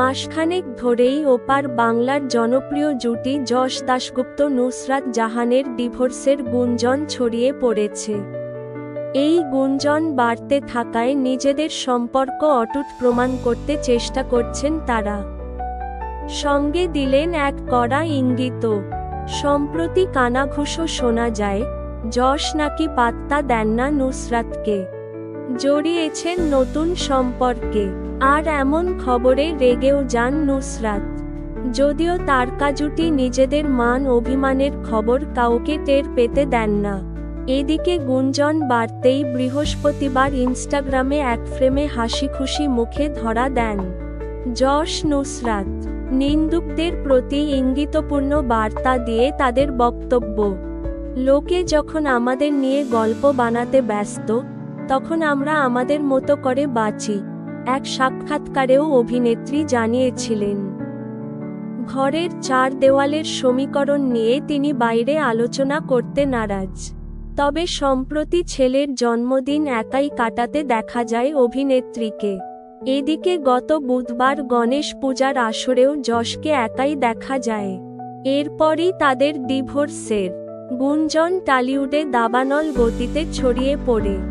মাসখানেক ধরেই ওপার বাংলার জনপ্রিয় জুটি যশ দাশগুপ্ত নুসরাত জাহানের ডিভোর্সের গুঞ্জন ছড়িয়ে পড়েছে। এই গুঞ্জন বাড়তে থাকায় নিজেদের সম্পর্ক অটুট প্রমাণ করতে চেষ্টা করছেন তারা। সঙ্গে দিলেন এক কড়া ইঙ্গিত, সম্প্রতি কানাঘুষো শোনা যায়, যশ নাকি পাত্তা দেন না নুসরাতকে। জড়িয়েছেন নতুন সম্পর্কে। আর এমন খবরে রেগেও যান নুসরাত। যদিও তার কাজুটি নিজেদের মান অভিমানের খবর কাউকে টের পেতে দেন না। এদিকে গুঞ্জন বাড়তেই বৃহস্পতিবার ইনস্টাগ্রামে এক ফ্রেমে হাসি খুশি মুখে ধরা দেন যশ নুসরাত। নিন্দুকদের প্রতি ইঙ্গিতপূর্ণ বার্তা দিয়ে তাদের বক্তব্য, লোকে যখন আমাদের নিয়ে গল্প বানাতে ব্যস্ত, তখন আমরা আমাদের মতো করে বাঁচি। এক সাক্ষাৎকারেও অভিনেত্রী জানিয়েছিলেন। ঘরের চার দেওয়ালের সমীকরণ নিয়ে তিনি বাইরে আলোচনা করতে নারাজ। তবে সম্প্রতি ছেলের জন্মদিন একাই কাটাতে দেখা যায় অভিনেত্রীকে। এদিকে গত বুধবার গণেশ পূজার আসরেও যশকে একাই দেখা যায়। এরপরই তাদের ডিভোর্সের গুঞ্জন টালিউডে দাবানল গতিতে ছড়িয়ে পড়ে।